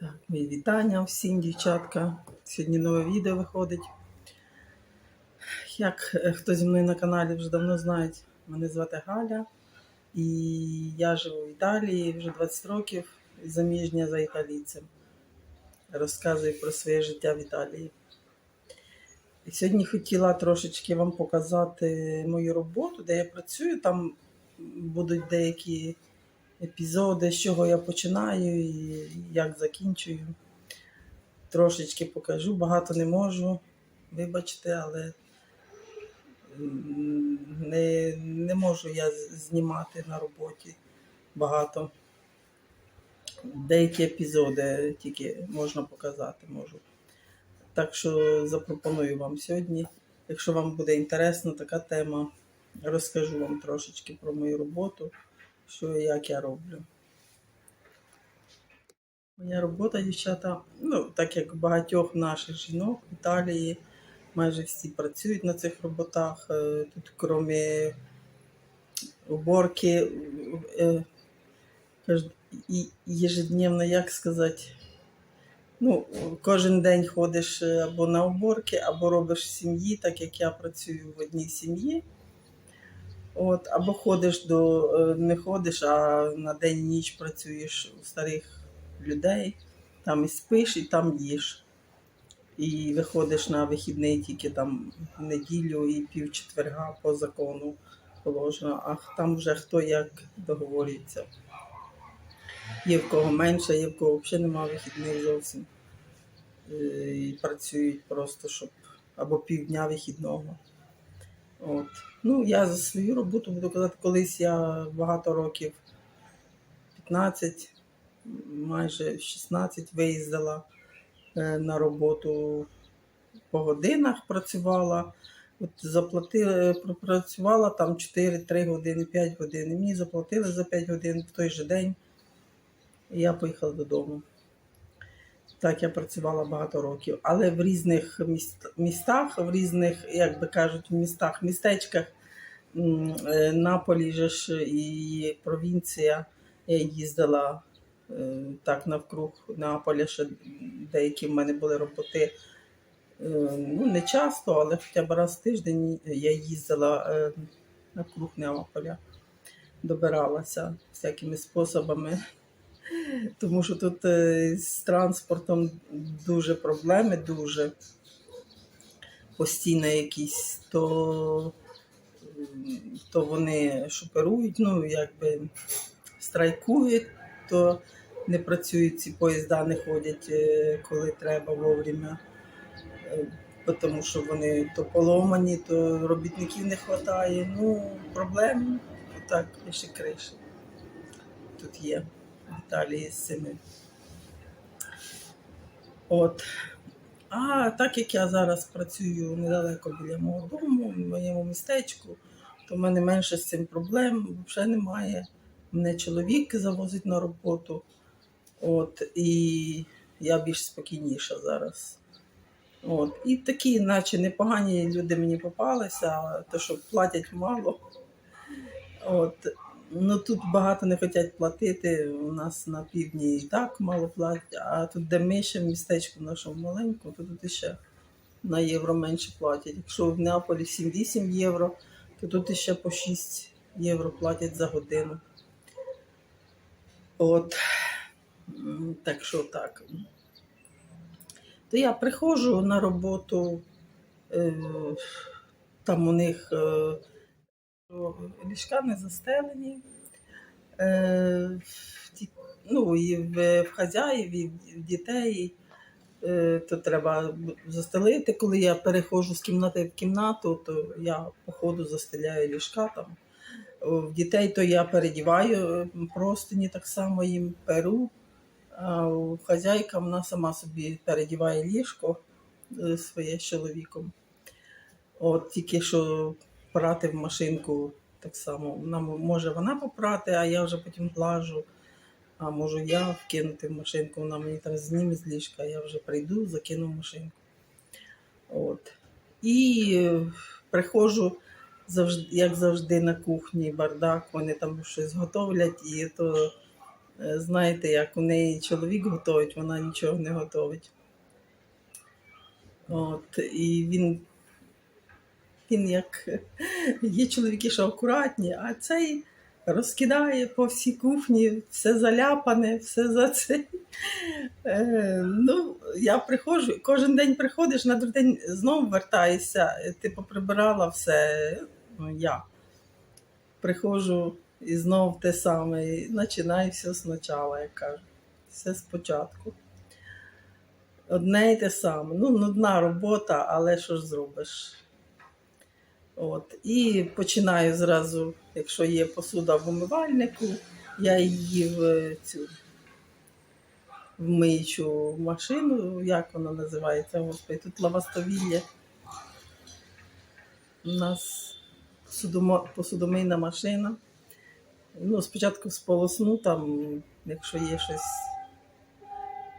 Так, мої вітання всім, дівчатка. Сьогодні нове відео виходить. Як е, хто зі мною на каналі вже давно знає, мене звати Галя. І я живу в Італії вже 20 років заміжня за італійцем. Розказую про своє життя в Італії. І сьогодні хотіла трошечки вам показати мою роботу, де я працюю. Там будуть деякі епізоди, з чого я починаю і як закінчую. Трошечки покажу, багато не можу, вибачте, але не, не можу я знімати на роботі багато. Деякі епізоди тільки можна показати можу. Так що запропоную вам сьогодні, якщо вам буде інтересна така тема, розкажу вам трошечки про мою роботу, що як я роблю. Моя робота, дівчата, ну, так як багатьох наших жінок в Італії, майже всі працюють на цих роботах. Е, Тут, крім уборки, ежедневно, як сказати, ну, кожен день ходиш е, або на уборки, або робиш сім'ї, так як я працюю в одній сім'ї. От, або ходиш до е, не ходиш, а на день ніч працюєш у старих людей, там і спиш, і там їш. І виходиш на вихідний тільки там неділю і пів четверга по закону положено, а там вже хто як договорюється. Є в кого менше, є в кого взагалі немає вихідних зовсім. Е, І працюють просто, щоб або півдня вихідного. От. Ну, я за свою роботу буду казати, колись я багато років, 15, майже 16 виїздила е, на роботу по годинах працювала. От заплатили, пропрацювала там 4-3 години, 5 годин. Мені заплатили за 5 годин в той же день. І я поїхала додому. Так, я працювала багато років, але в різних міст, містах, в різних, як би кажуть, містах, містечках е, Наполі же ж і провінція. Я їздила е, так навкруг Неаполя, ще деякі в мене були роботи. Е, Ну, не часто, але хоча б раз в тиждень я їздила е, навкруг Неаполя, добиралася всякими способами. Тому що тут е, з транспортом дуже проблеми, дуже постійно якісь, то, то вони шоперують, ну якби страйкують, то не працюють ці поїзда, не ходять, е, коли треба вовремя. Е, Тому що вони то поломані, то робітників не вистачає. Ну, проблем так, ще криші. Тут є в Італії з цими. От. А так як я зараз працюю недалеко біля мого дому, в моєму містечку, то в мене менше з цим проблем взагалі немає. Мене чоловік завозить на роботу. От, і я більш спокійніша зараз. От. І такі, наче непогані люди мені попалися, то що платять мало. От. Ну тут багато не хочуть платити. У нас на півдні і так мало платять, а тут, де ми ще в містечку нашому маленькому, то тут ще на євро менше платять. Якщо в Неаполі 7-8 євро, то тут ще по 6 євро платять за годину. От. Так що так. То я приходжу на роботу, е, там у них е, ліжка не застелені. Е, ну, і в, хазяїв, і в дітей. Е, то треба застелити. Коли я переходжу з кімнати в кімнату, то я по ходу застеляю ліжка там. В дітей то я передіваю е, простині так само їм перу. А у хазяйка вона сама собі передіває ліжко своє з чоловіком. От тільки що прати в машинку так само. Вона може вона попрати, а я вже потім глажу. А можу я вкинути в машинку, вона мені там зніме з ліжка, я вже прийду, закину в машинку. От. І е, приходжу, завжди, як завжди, на кухні, бардак, вони там щось готовлять, і то Е, Знаєте, як у неї чоловік готовить, вона нічого не готовить. От, і він, він як є чоловіки, що акуратні, а цей розкидає по всій кухні, все заляпане, все за це. Е, ну, я приходжу, кожен день приходиш, на другий день знову вертаєшся, е, ти поприбирала все. Ну, я приходжу і знов те саме, і починаю все спочатку, як кажуть. Все спочатку. Одне й те саме. Ну, нудна робота, але що ж зробиш? От. І починаю зразу, якщо є посуда в умивальнику, я її в цю в машину, як вона називається, господи, тут лавастовілля. У нас посудомийна машина. Ну, спочатку сполосну, там, якщо є щось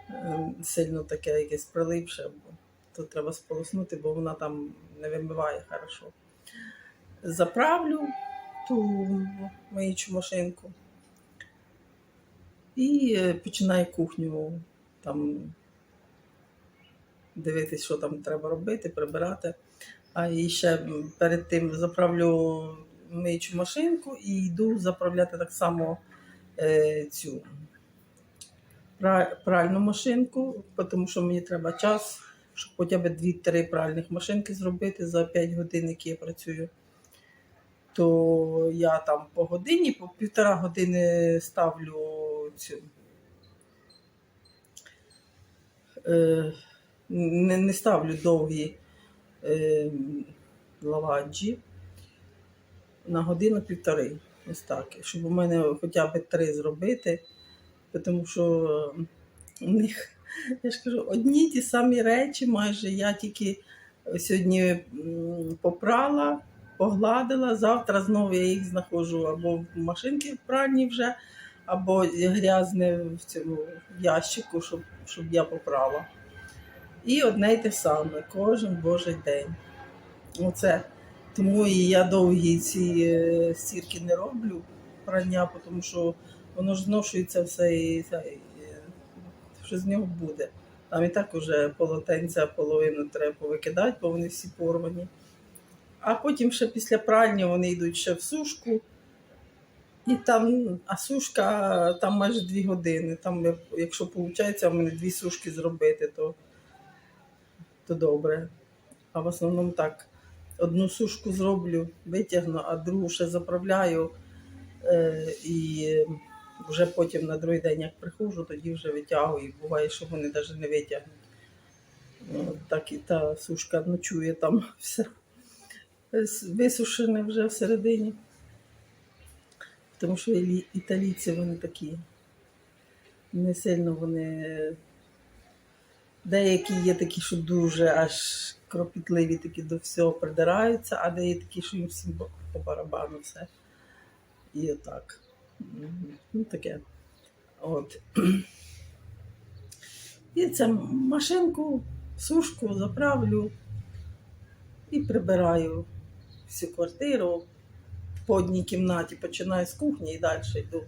е, сильно таке, якесь прилипше, то треба сполоснути, бо вона там не вимиває хорошо. Заправлю ту миючу машинку і е, починаю кухню там дивитись, що там треба робити, прибирати. А і ще перед тим заправлю миючу машинку і йду заправляти так само е, цю пральну машинку, тому що мені треба час, щоб хоча б 2-3 пральних машинки зробити за 5 годин, які я працюю. То я там по годині, по півтора години ставлю цю. Е, не, не ставлю довгі е, лаваджі на годину-півтори. Ось так. Щоб у мене хоча б три зробити, тому що у них, я ж кажу, одні ті самі речі майже. Я тільки сьогодні попрала, погладила, завтра знову я їх знаходжу або в машинці в пральні вже, або грязне в цьому ящику, щоб, щоб я попрала. І одне й те саме кожен божий день. Оце. Тому і я довгі ці е, стірки не роблю прання, тому що воно ж зношується все і, та, і е, що з нього буде. Там і так уже полотенця половину треба повикидати, бо вони всі порвані. А потім ще після пральні вони йдуть ще в сушку. І там, а сушка там майже дві години. Там, якщо виходить, у мене дві сушки зробити, то, то добре. А в основному так. Одну сушку зроблю, витягну, а другу ще заправляю. Е, і вже потім на другий день, як приходжу, тоді вже витягую. Буває, що вони навіть не витягнуть. Так і та сушка ночує там все висушене вже всередині. Тому що італійці вони такі. Не сильно вони. Деякі є такі, що дуже аж кропітливі такі до всього придираються, а деякі такі, що їм всім по- барабану все. І отак. Ну, таке. От. І це машинку, сушку заправлю і прибираю всю квартиру по одній кімнаті, починаю з кухні і далі йду.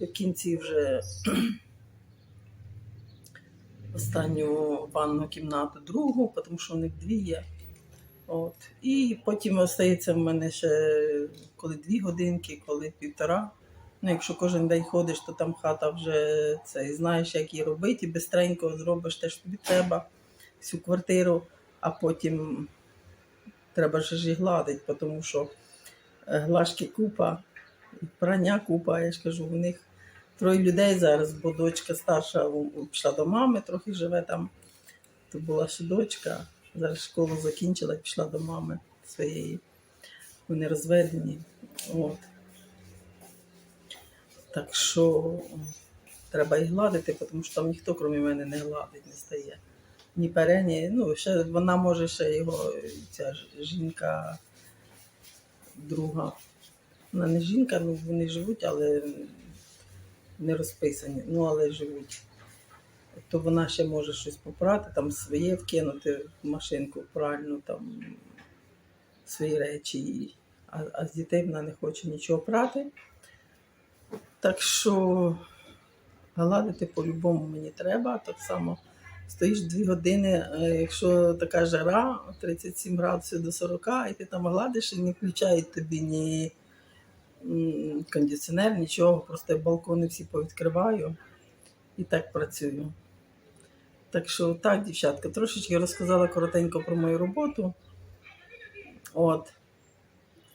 І в кінці вже останню ванну кімнату, другу, тому що у них дві є. От. І потім остається в мене ще коли дві годинки, коли півтора. Ну, якщо кожен день ходиш, то там хата вже це, і знаєш, як її робити, і бистренько зробиш те, що тобі треба, всю квартиру, а потім треба ж її гладити, тому що е, глажки купа, прання купа, я ж кажу, у них троє людей зараз, бо дочка старша пішла до мами, трохи живе там. То була ще дочка, зараз школу закінчила пішла до мами своєї. Вони розведені. От. Так що треба і гладити, тому що там ніхто, крім мене, не гладить, не стає. Ні пере, ні. Ну, ще вона може ще його, ця жінка друга. Вона не жінка, ну вони живуть, але не розписані, ну але живуть. То вона ще може щось попрати, там своє вкинути в машинку пральну, там свої речі. А, а з дітей вона не хоче нічого прати. Так що Гладити по-любому мені треба. Так само стоїш 2 години, е, якщо така жара, 37 градусів до 40, і ти там гладиш і не включають тобі ні кондиціонер, нічого, просто балкони всі повідкриваю і так працюю. Так що так, дівчатка, трошечки розказала коротенько про мою роботу. От.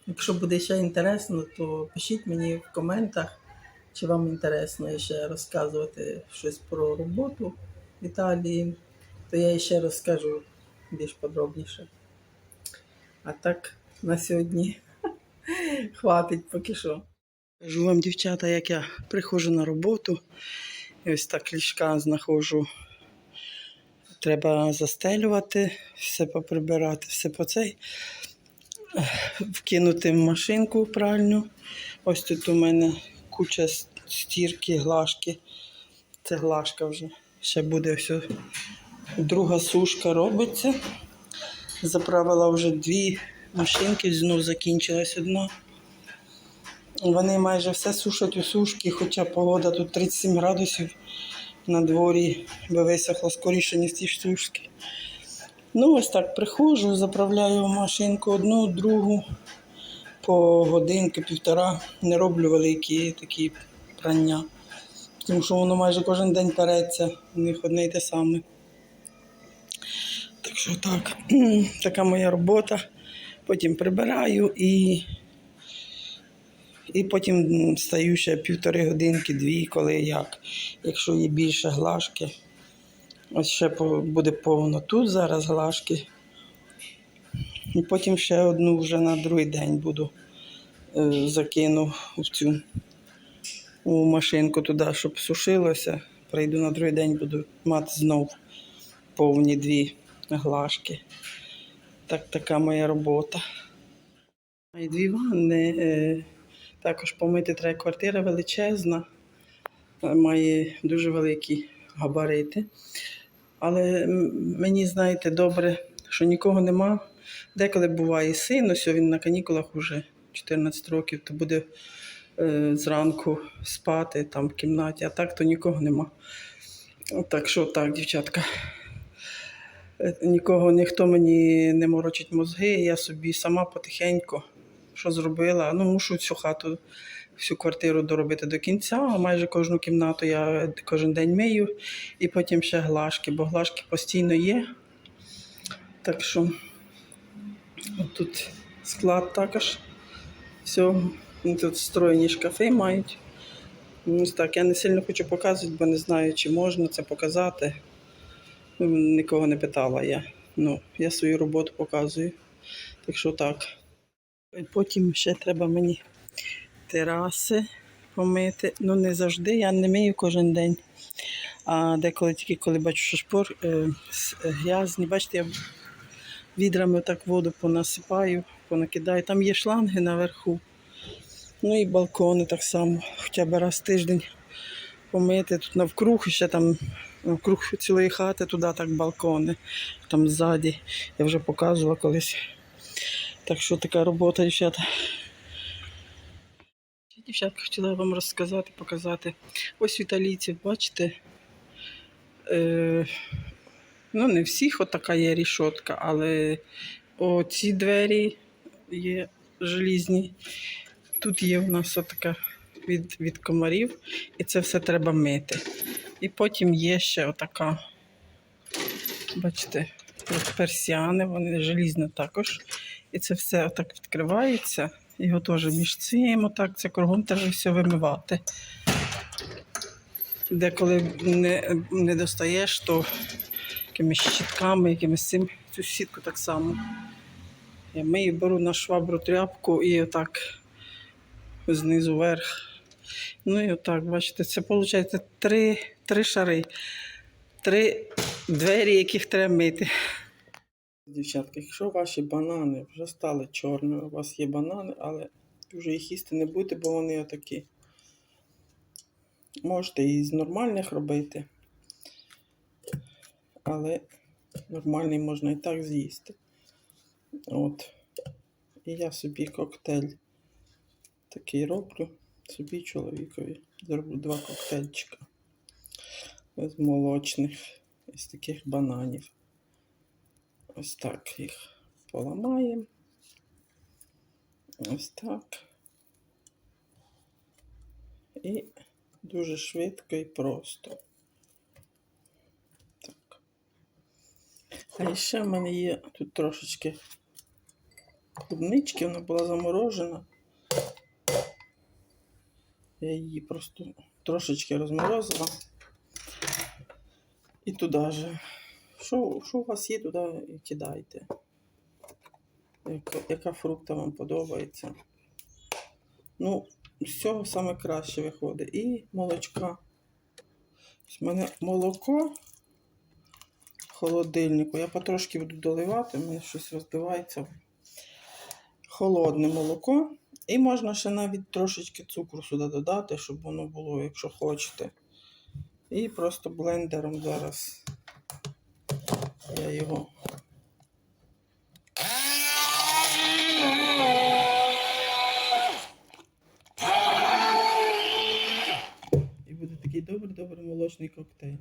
Якщо буде ще інтересно, то пишіть мені в коментах, чи вам інтересно ще розказувати щось про роботу в Італії, то я ще розкажу більш подробніше. А так, на сьогодні хватить поки що. Кажу вам, дівчата, як я приходжу на роботу, і ось так ліжка знаходжу. Треба застелювати, все поприбирати, все по цей вкинути в машинку пральню. Ось тут у мене куча стірки, глажки. Це глажка вже. Ще буде все. Друга сушка робиться. Заправила вже дві машинки, знов закінчилась одна. Вони майже все сушать у сушки, хоча погода тут 37 градусів на дворі, би висохло скоріше, ніж ті сушки. Ну, ось так приходжу, заправляю машинку одну, другу по годинки, півтора. Не роблю великі такі прання. Тому що воно майже кожен день переться, у них одне й те саме. Так що так, така моя робота. Потім прибираю і, і потім стаю ще півтори годинки, дві, коли як. Якщо є більше глажки. Ось ще буде повно тут зараз глажки. І потім ще одну вже на другий день буду е, закину в цю у машинку туди, щоб сушилося. Прийду на другий день, буду мати знов повні дві глажки. Так, така моя робота. І дві ванни. Е, також помити треба квартира величезна, е, має дуже великі габарити. Але мені, знаєте, добре, що нікого нема. Деколи буває син, ось він на канікулах уже 14 років, то буде зранку спати там в кімнаті, а так то нікого нема. Так що так, дівчатка. Е, Нікого, ніхто мені не морочить мозги, я собі сама потихеньку що зробила. Ну, мушу цю хату, всю квартиру доробити до кінця. а Майже кожну кімнату я кожен день мию і потім ще глажки, бо глажки постійно є. Так що тут склад також. Ну, тут встроєні шкафи мають. Ось так, я не сильно хочу показувати, бо не знаю, чи можна це показати. Ну, Нікого не питала я. Ну, я свою роботу показую. Так що так. Потім ще треба мені тераси помити. Ну, не завжди, я не мию кожен день. А деколи тільки коли бачу, що шпор е, е. Бачите, я відрами так воду понасипаю, понакидаю. Там є шланги наверху. Ну і балкони так само. Хоча б раз в тиждень помити. Тут навкруг ще там навкруг цілої хати, туди так балкони. Там ззаді. Я вже показувала колись. Так що така робота, дівчата. Дівчатка, хотіла вам розказати, показати. Ось в італійців, бачите, е, ну не всіх отака є рішотка, але оці двері є желізні. Тут є у нас отака від, від комарів, і це все треба мити. І потім є ще отака, бачите, персіани, вони желізні також. І це все отак відкривається. Його теж між цим, отак це кругом треба все вимивати. Деколи не, не достаєш, то якимись щітками, якимись цим цю сітку так само. Я мию, беру на швабру тряпку і отак знизу вверх. Ну і отак, бачите, це виходить три, три шари, три двері, яких треба мити. Дівчатки, якщо ваші банани вже стали чорними, у вас є банани, але вже їх їсти не будете, бо вони отакі. Можете і з нормальних робити, але нормальний можна і так з'їсти. От. І я собі коктейль такий роблю, собі чоловікові. Зроблю два коктейльчика. з молочних, із таких бананів. Ось так їх поламаємо. Ось так. І дуже швидко і просто. Так. А ще в мене є тут трошечки клубнички, вона була заморожена. Я її просто трошечки розморозила. І туди же. Що, що у вас є, туди кидайте. Яка, яка фрукта вам подобається. Ну, з цього саме краще виходить. І молочка. В мене молоко в холодильнику. Я потрошки буду доливати, у мене щось розбивається. Холодне молоко. І можна ще навіть трошечки цукру сюди додати, щоб воно було, якщо хочете. І просто блендером зараз я його. І буде такий добрий-добрий молочний коктейль.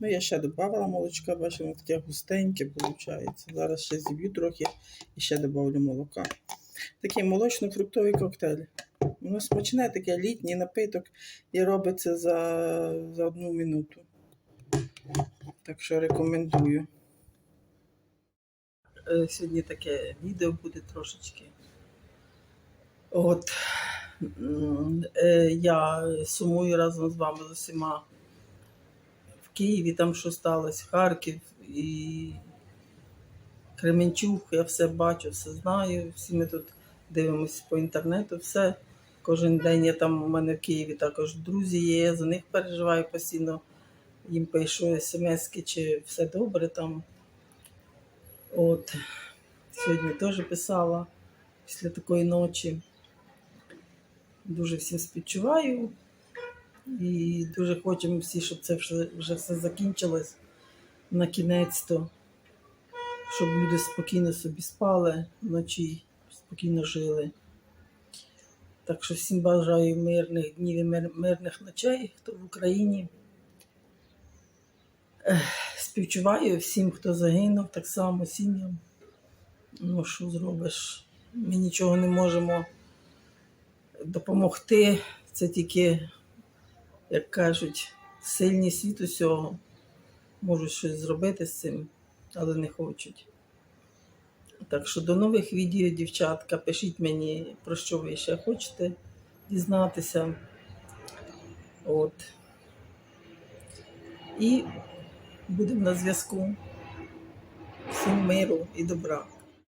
Ну, я ще додавала молочка, бачите, воно таке густеньке виходить. Зараз ще зіб'ю трохи і ще додавлю молока. Такий молочно-фруктовий коктейль. Воно смачне, таке літній напиток і робиться за, за одну минуту. Так що рекомендую. Е, Сьогодні таке відео буде трошечки. От е, я сумую разом з вами з усіма в Києві, там що сталося, Харків і Кременчук, я все бачу, все знаю. Всі ми тут дивимося по інтернету, все. Кожен день я там у мене в Києві також друзі є, я за них переживаю постійно. Їм пишу смски, чи все добре там. От. Сьогодні теж писала після такої ночі. Дуже всім співчуваю. І дуже хочемо всі, щоб це вже, все закінчилось на кінець-то. Щоб люди спокійно собі спали вночі, спокійно жили. Так що всім бажаю мирних днів і мирних ночей, хто в Україні. Співчуваю всім, хто загинув, так само сім'ям. Ну, що зробиш? Ми нічого не можемо допомогти. Це тільки, як кажуть, сильні світ усього можуть щось зробити з цим, але не хочуть. Так що до нових відео, дівчатка. Пишіть мені, про що ви ще хочете дізнатися. От. І будемо на зв'язку. Всім миру і добра.